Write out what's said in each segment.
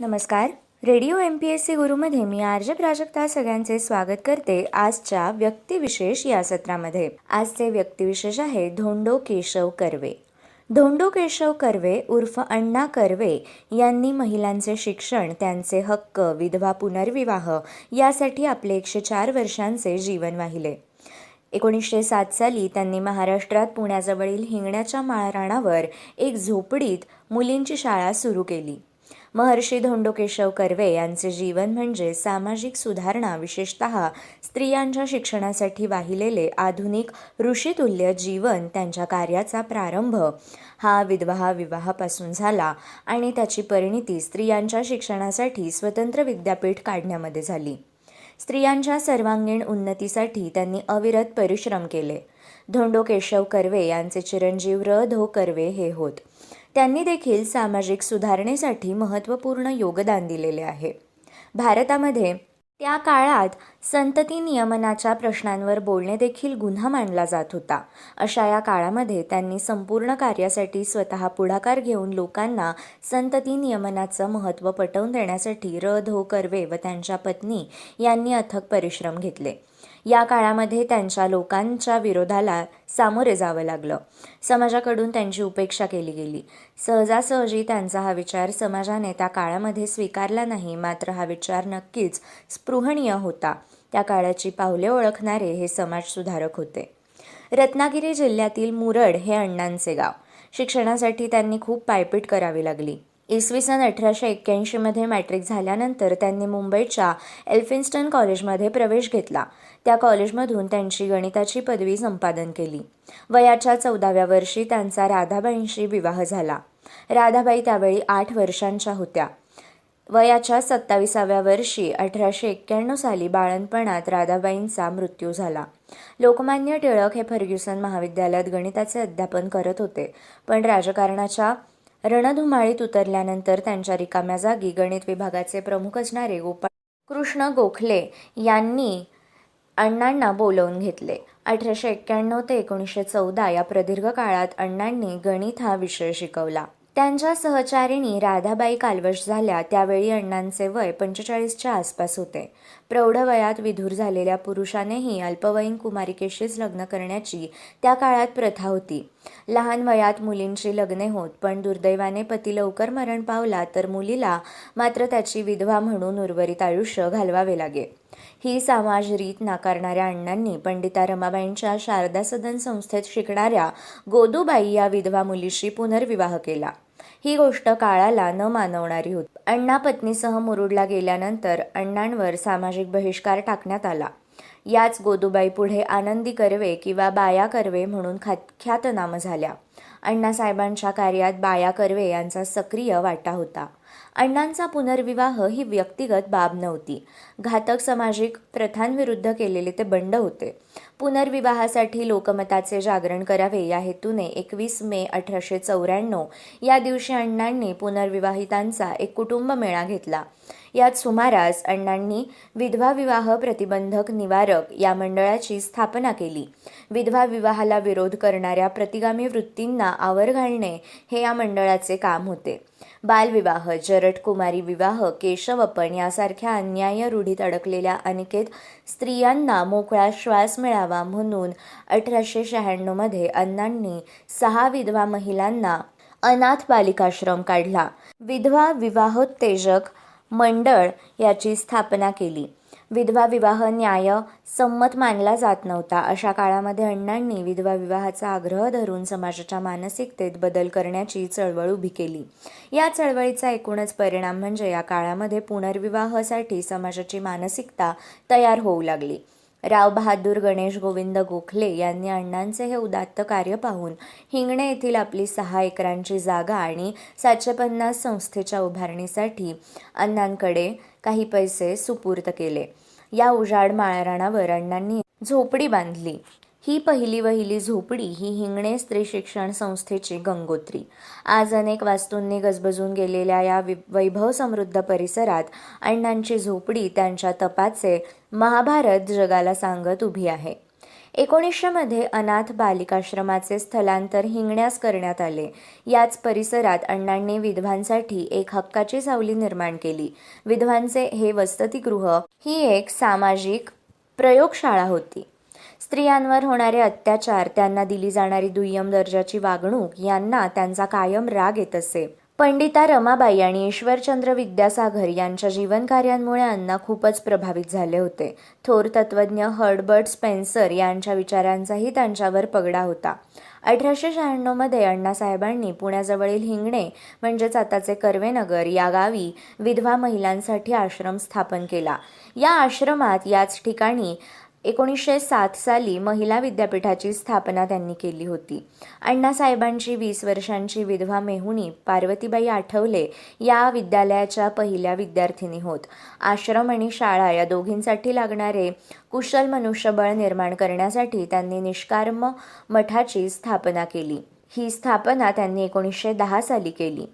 नमस्कार. Radio M P S C गुरुमध्ये मी RJ Prajakta सगळ्यांचे स्वागत करते आजच्या व्यक्तिविशेष या सत्रामध्ये. आजचे व्यक्तिविशेष आहे धोंडो केशव कर्वे. धोंडो केशव कर्वे उर्फ अण्णा कर्वे यांनी महिलांचे शिक्षण त्यांचे हक्क विधवा पुनर्विवाह यासाठी आपले एकशे चार वर्षांचे जीवन वाहिले. एकोणीसशे सात साली त्यांनी महाराष्ट्रात पुण्याजवळील हिंगण्याच्या माळराणावर एक झोपडीत मुलींची शाळा सुरू केली. महर्षी धोंडो केशव कर्वे यांचे जीवन म्हणजे सामाजिक सुधारणा विशेषत स्त्रियांच्या शिक्षणासाठी वाहिलेले आधुनिक ऋषितुल्य जीवन त्यांच्या कार्याचा प्रारंभ. हा विधवा विवाहापासून झाला आणि त्याची परिणिती स्त्रियांच्या शिक्षणासाठी स्वतंत्र विद्यापीठ काढण्यामध्ये झाली. स्त्रियांच्या सर्वांगीण उन्नतीसाठी त्यांनी अविरत परिश्रम केले. धोंडो केशव कर्वे यांचे चिरंजीव र धो कर्वे हे होत. त्यांनी देखील सामाजिक सुधारणेसाठी महत्त्वपूर्ण योगदान दिलेले आहे. भारतामध्ये त्या काळात संतती नियमनाच्या प्रश्नांवर बोलणे देखील गुन्हा मानला जात होता. अशा या काळामध्ये त्यांनी संपूर्ण कार्यासाठी स्वतः पुढाकार घेऊन लोकांना संतती नियमनाचं महत्त्व पटवून देण्यासाठी र धो कर्वे व त्यांच्या पत्नी यांनी अथक परिश्रम घेतले. या काळामध्ये त्यांच्या लोकांच्या विरोधाला सामोरे जावं लागलं. समाजाकडून त्यांची उपेक्षा केली गेली. सहजासहजी त्यांचा हा विचार समाजाने त्या काळामध्ये स्वीकारला नाही मात्र हा विचार नक्कीच स्पृहणीय होता. त्या काळाची पावले ओळखणारे हे समाजसुधारक होते. रत्नागिरी जिल्ह्यातील मुरड हे अण्णांचे गाव. शिक्षणासाठी त्यांनी खूप पायपीट करावी लागली. इसवी सन अठराशे एक्क्याऐंशीमध्ये मॅट्रिक झाल्यानंतर त्यांनी मुंबईच्या एल्फिन्स्टन कॉलेजमध्ये प्रवेश घेतला. त्या कॉलेजमधून त्यांची गणिताची पदवी संपादन केली. वयाच्या चौदाव्या वर्षी त्यांचा राधाबाईंशी विवाह झाला. राधाबाई त्यावेळी आठ वर्षांच्या होत्या. वयाच्या सत्ताविसाव्या वर्षी अठराशे एक्क्याण्णव साली बाळणपणात राधाबाईंचा मृत्यू झाला. लोकमान्य टिळक हे फर्ग्युसन महाविद्यालयात गणिताचे अध्यापन करत होते पण राजकारणाच्या रणधुमाळीत उतरल्यानंतर त्यांच्या रिकाम्या जागी गणित विभागाचे प्रमुख असणारे गोपाळ कृष्ण गोखले यांनी अण्णांना बोलवून घेतले. अठराशे एक्क्याण्णव ते एकोणीसशे चौदा या प्रदीर्घ काळात अण्णांनी गणित हा विषय शिकवला. त्यांच्या सहचारिणी राधाबाई कालवश झाल्या. त्यावेळी अण्णांचे वय पंचेचाळीसच्या आसपास होते. प्रौढ वयात विधूर झालेल्या पुरुषानेही अल्पवयीन कुमारिकेशीच लग्न करण्याची त्या काळात प्रथा होती. लहान वयात मुलींची लग्ने होत पण दुर्दैवाने पती लवकर मरण पावला तर मुलीला मात्र त्याची विधवा म्हणून उर्वरित आयुष्य घालवावे लागे. ही समाज रीत नाकारणाऱ्या अण्णांनी पंडिता रमाबाईंच्या शारदा सदन संस्थेत शिकणाऱ्या गोदूबाई या विधवा मुलीशी पुनर्विवाह केला. ही गोष्ट काळाला न मानवणारी होती. अण्णा पत्नीसह मुरुडला गेल्यानंतर अण्णांवर सामाजिक बहिष्कार टाकण्यात आला. याच गोदूबाई पुढे आनंदी कर्वे किंवा बाया कर्वे म्हणून खात ख्यातनाम झाल्या. अण्णासाहेबांच्या कार्यात बाया कर्वे यांचा सक्रिय वाटा होता. अण्णांचा पुनर्विवाह ही व्यक्तिगत बाब नव्हती. घातक सामाजिक प्रथांविरुद्ध केलेले ते बंड होते. पुनर्विवाहासाठी लोकमताचे जागरण करावे या हेतूने एकवीस मे अठराशे चौऱ्याण्णव या दिवशी अण्णांनी पुनर्विवाहितांचा एक कुटुंब मेळा घेतला. यात सुमारास अण्णांनी विधवा विवाह प्रतिबंधक निवारक या मंडळाची स्थापना केली. विधवा विवाहाला विरोध करणाऱ्या प्रतिगामी वृत्तींना आवर घालणे हे या मंडळाचे काम होते. बालविवाह जरट कुमारी विवाह केशवपण यासारख्या अन्याय रूढीत अडकलेल्या अनिकेत स्त्रियांना मोकळा श्वास मिळावा म्हणून अठराशे शहाण्णवमध्ये अण्णांनी सहा विधवा महिलांना अनाथ बालिकाश्रम काढला. विधवा विवाहोत्तेजक मंडळ याची स्थापना केली. विधवा विवाह न्याय संमत मानला जात नव्हता. अशा काळामध्ये अण्णांनी विधवा विवाहाचा आग्रह धरून समाजाच्या मानसिकतेत बदल करण्याची चळवळ उभी केली. या चळवळीचा एकूणच परिणाम म्हणजे या काळामध्ये पुनर्विवाहासाठी समाजाची मानसिकता तयार होऊ लागली. राव बहादूर गणेश गोविंद गोखले यांनी अण्णांचे हे उदात्त कार्य पाहून हिंगणे येथील आपली सहा एकरांची जागा आणि सातशे पन्नास संस्थेच्या उभारणीसाठी अण्णांकडे काही पैसे सुपूर्त केले. या उजाड माळराणावर अण्णांनी झोपडी बांधली. ही पहिली वहिली झोपडी ही हिंगणे स्त्री शिक्षण संस्थेची गंगोत्री. आज अनेक वास्तूंनी गजबजून गेलेल्या या वि वैभव समृद्ध परिसरात अण्णांची झोपडी त्यांच्या तपाचे महाभारत जगाला सांगत उभी आहे. एकोणीसशेमध्ये अनाथ बालिकाश्रमाचे स्थलांतर हिंगण्यास करण्यात आले. याच परिसरात अण्णांनी विधवांसाठी एक हक्काची सावली निर्माण केली. विधवांचे हे वसतिगृह ही एक सामाजिक प्रयोगशाळा होती. स्त्रियांवर होणारे अत्याचार त्यांना दिली जाणारी दुय्यम दर्जाची वागणूक यांना त्यांचा कायम राग येत असे. पंडिता रमाबाई आणि ईश्वरचंद्र विद्यासागर यांच्या जीवनकार्यांमुळे अण्णा खूपच प्रभावित झाले होते. थोर तत्वज्ञ हर्डबर्ट स्पेन्सर यांच्या विचारांचाही त्यांच्यावर पगडा होता. अठराशे शहाण्णवमध्ये अण्णासाहेबांनी पुण्याजवळील हिंगणे म्हणजेच आताचे कर्वेनगर या गावी विधवा महिलांसाठी आश्रम स्थापन केला. या आश्रमात याच ठिकाणी एकोणीसशे सात साली महिला विद्यापीठाची स्थापना त्यांनी केली होती. अण्णासाहेबांची वीस वर्षांची विधवा मेहुणी पार्वतीबाई आठवले या विद्यालयाच्या पहिल्या विद्यार्थिनी होत. आश्रम आणि शाळा या दोघींसाठी लागणारे कुशल मनुष्यबळ निर्माण करण्यासाठी त्यांनी निष्कार्म मठाची स्थापना केली. ही स्थापना त्यांनी एकोणीसशे दहा साली केली.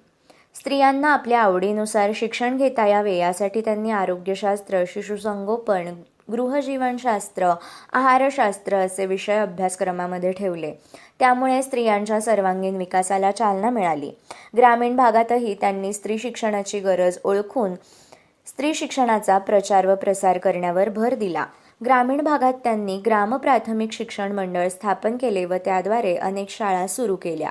स्त्रियांना आपल्या आवडीनुसार शिक्षण घेता यावे यासाठी त्यांनी आरोग्यशास्त्र शिशुसंगोपन गृहजीवनशास्त्र आहारशास्त्र असे विषय अभ्यासक्रमामध्ये ठेवले. त्यामुळे स्त्रियांच्या सर्वांगीण विकासाला चालना मिळाली. ग्रामीण भागातही त्यांनी स्त्री शिक्षणाची गरज ओळखून स्त्री शिक्षणाचा प्रचार व प्रसार करण्यावर भर दिला. ग्रामीण भागात त्यांनी ग्राम प्राथमिक शिक्षण मंडळ स्थापन केले व त्याद्वारे अनेक शाळा सुरू केल्या.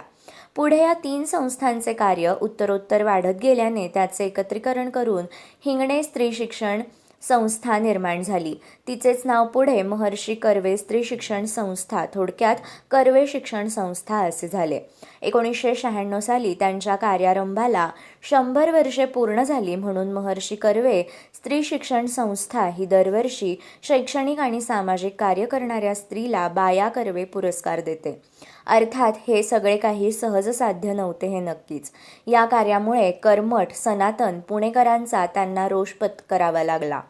पुढे या तीन संस्थांचे कार्य उत्तरोत्तर वाढत गेल्याने त्याचे एकत्रीकरण करून हिंगणे स्त्री शिक्षण संस्था निर्माण झाली. तिचेच नाव पुढे महर्षी कर्वे स्त्री शिक्षण संस्था थोडक्यात कर्वे शिक्षण संस्था असे झाले. एकोणीसशे शहाण्णव साली त्यांच्या कार्यारंभाला शंभर वर्षे पूर्ण झाली म्हणून महर्षी कर्वे स्त्री शिक्षण संस्था ही दरवर्षी शैक्षणिक आणि सामाजिक कार्य करणाऱ्या स्त्रीला बाया कर्वे पुरस्कार देते. अर्थात हे सगळे काही सहज साध्य नव्हते हे नक्कीच. या कार्यामुळे कर्मठ सनातन पुणेकरांचा त्यांना रोष पत्करावा लागला.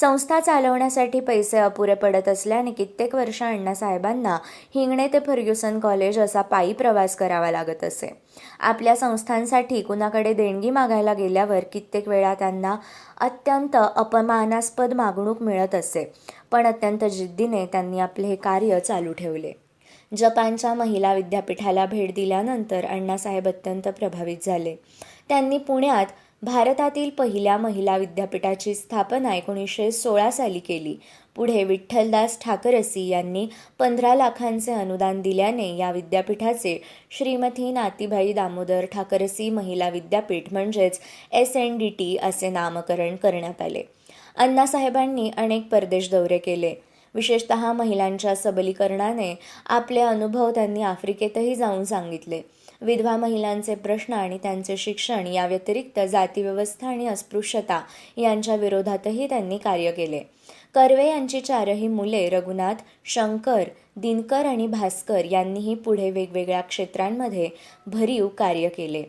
संस्था चालवण्यासाठी पैसे अपुरे पडत असल्याने कित्येक वर्ष अण्णासाहेबांना हिंगणे ते फर्ग्युसन कॉलेज असा पायी प्रवास करावा लागत असे. आपल्या संस्थांसाठी कुणाकडे देणगी मागायला गेल्यावर कित्येक वेळा त्यांना अत्यंत अपमानास्पद मागणूक मिळत असे पण अत्यंत जिद्दीने त्यांनी आपले हे कार्य चालू ठेवले. जपानच्या महिला विद्यापीठाला भेट दिल्यानंतर अण्णासाहेब अत्यंत प्रभावित झाले. त्यांनी पुण्यात भारतातील पहिल्या महिला विद्यापीठाची स्थापना एकोणीसशे सोळा साली केली. पुढे विठ्ठलदास ठाकरसी यांनी पंधरा लाखांचे अनुदान दिल्याने या विद्यापीठाचे श्रीमती नातीबाई दामोदर ठाकरसी महिला विद्यापीठ म्हणजेच एस एन डी टी असे नामकरण करण्यात आले. अण्णासाहेबांनी अनेक परदेश दौरे केले. विशेषतः महिलांच्या सबलीकरणाने आपले अनुभव त्यांनी आफ्रिकेतही जाऊन सांगितले. विधवा महिलांचे प्रश्न आणि त्यांचे शिक्षण या व्यतिरिक्त जातीव्यवस्था आणि अस्पृश्यता यांच्या विरोधातही त्यांनी कार्य केले. कर्वे यांची चारही मुले रघुनाथ शंकर दिनकर आणि भास्कर यांनीही पुढे वेगवेगळ्या क्षेत्रांमध्ये भरीव कार्य केले.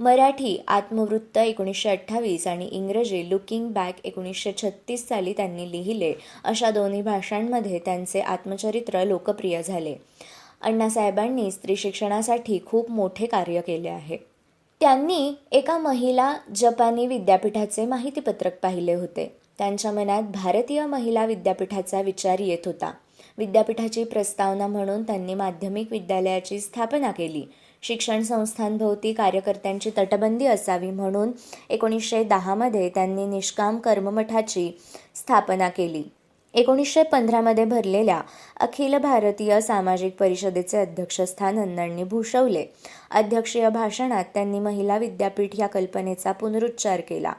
मराठी आत्मवृत्त एकोणीसशे अठ्ठावीस आणि इंग्रजी लुकिंग बॅक एकोणीसशे छत्तीस साली त्यांनी लिहिले अशा दोन्ही भाषांमध्ये त्यांचे आत्मचरित्र लोकप्रिय झाले. अण्णासाहेबांनी स्त्री शिक्षणासाठी खूप मोठे कार्य केले आहे. त्यांनी एका महिला जपानी विद्यापीठाचे माहितीपत्रक पाहिले होते. त्यांच्या मनात भारतीय महिला विद्यापीठाचा विचार येत होता. विद्यापीठाची प्रस्तावना म्हणून त्यांनी माध्यमिक विद्यालयाची स्थापना केली. शिक्षण संस्थांभोवती कार्यकर्त्यांची तटबंदी असावी म्हणून एकोणीसशे दहामध्ये त्यांनी निष्काम कर्ममठाची स्थापना केली. एकोणीसशे पंधरामध्ये भरलेल्या अखिल भारतीय सामाजिक परिषदेचे अध्यक्षस्थान अण्णांनी भूषवले. अध्यक्षीय भाषणात त्यांनी महिला विद्यापीठ या कल्पनेचा पुनरुच्चार केला.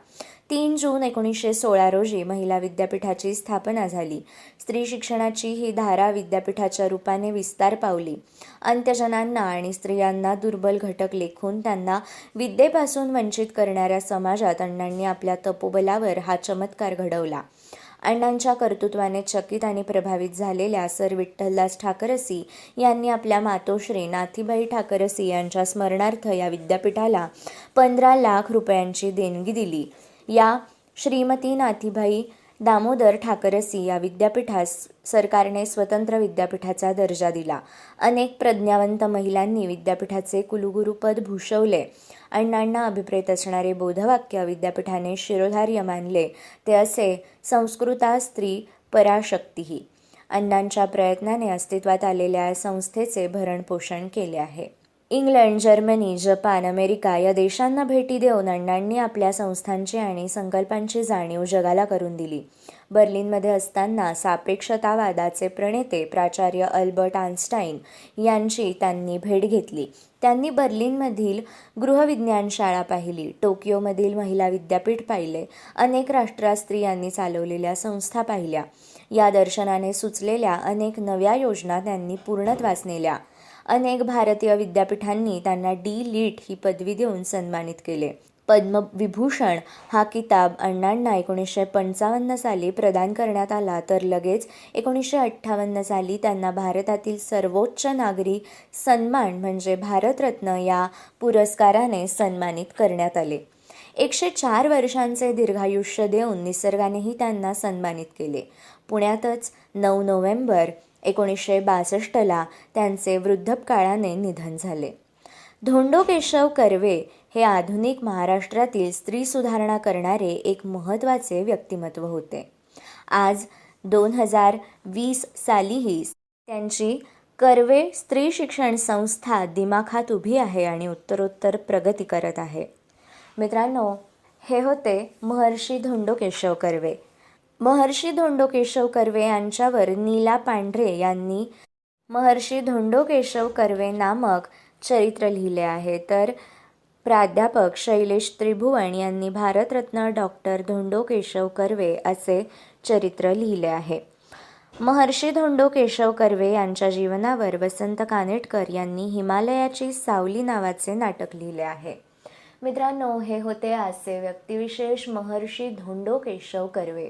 तीन जून एकोणीसशे सोळा रोजी महिला विद्यापीठाची स्थापना झाली. स्त्री शिक्षणाची ही धारा विद्यापीठाच्या रूपाने विस्तार पावली. अंत्यजनांना आणि स्त्रियांना दुर्बल घटक लेखून त्यांना विद्येपासून वंचित करणाऱ्या समाजात अण्णांनी आपल्या तपोबलावर हा चमत्कार घडवला. अण्णांच्या कर्तृत्वाने चकित आणि प्रभावित झालेल्या सर विठ्ठलदास ठाकरसी यांनी आपल्या मातोश्री नाथीबाई ठाकरसी यांच्या स्मरणार्थ या विद्यापीठाला पंधरा लाख रुपयांची देणगी दिली. या श्रीमती नाथीबाई दामोदर ठाकरसी या विद्यापीठास सरकारने स्वतंत्र विद्यापीठाचा दर्जा दिला. अनेक प्रज्ञावंत महिलांनी विद्यापीठाचे कुलगुरुपद भूषवले. अण्णांना अभिप्रेत असणारे बोधवाक्य विद्यापीठाने शिरोधार्य मानले. ते असे संस्कृता स्त्री पराशक्तीही. अण्णांच्या प्रयत्नाने अस्तित्वात आलेल्या संस्थेचे भरणपोषण केले आहे. इंग्लंड जर्मनी जपान अमेरिका या देशांना भेटी देऊन अण्णांनी आपल्या संस्थांची आणि संकल्पांची जाणीव जगाला करून दिली. बर्लिनमध्ये असताना सापेक्षतावादाचे प्रणेते प्राचार्य अल्बर्ट आन्स्टाईन यांची त्यांनी भेट घेतली. त्यांनी बर्लिनमधील गृहविज्ञान शाळा पाहिली. टोकियोमधील महिला विद्यापीठ पाहिले. अनेक राष्ट्रात स्त्रियांनी चालवलेल्या संस्था पाहिल्या. या दर्शनाने सुचलेल्या अनेक नव्या योजना त्यांनी पूर्णत्वास नेल्या. अनेक भारतीय विद्यापीठांनी त्यांना डी. लीट ही पदवी देऊन सन्मानित केले. पद्मविभूषण हा किताब अण्णांना एकोणीसशे पंचावन्न साली प्रदान करण्यात आला तर लगेच एकोणीसशे अठ्ठावन्न साली त्यांना भारतातील सर्वोच्च नागरी सन्मान म्हणजे भारतरत्न या पुरस्काराने सन्मानित करण्यात आले. एकशे चार वर्षांचे दीर्घायुष्य देऊन निसर्गानेही त्यांना सन्मानित केले. पुण्यातच नऊ नोव्हेंबर एकोणीसशे बासष्टला त्यांचे वृद्धपकाळाने निधन झाले. धोंडो केशव कर्वे हे आधुनिक महाराष्ट्रातील स्त्री सुधारणा करणारे एक महत्त्वाचे व्यक्तिमत्व होते. आज दोन हजार वीस सालीही त्यांची कर्वे स्त्री शिक्षण संस्था दिमाखात उभी आहे आणि उत्तरोत्तर प्रगती करत आहे. मित्रांनो हे होते महर्षी धोंडो केशव कर्वे. महर्षी धोंडो केशव कर्वे यांच्यावर नीला पांढरे यांनी महर्षी धोंडो केशव कर्वे नामक चरित्र लिहिले आहे. तर प्राध्यापक शैलेश त्रिभुवन यांनी भारतरत्न डॉक्टर धोंडो केशव कर्वे असे चरित्र लिहिले आहे. महर्षी धोंडो केशव कर्वे यांच्या जीवनावर वसंत कानेटकर यांनी हिमालयाची सावली नावाचे नाटक लिहिले आहे. मित्रांनो हे होते आजचे व्यक्तिविशेष महर्षी धोंडो केशव कर्वे.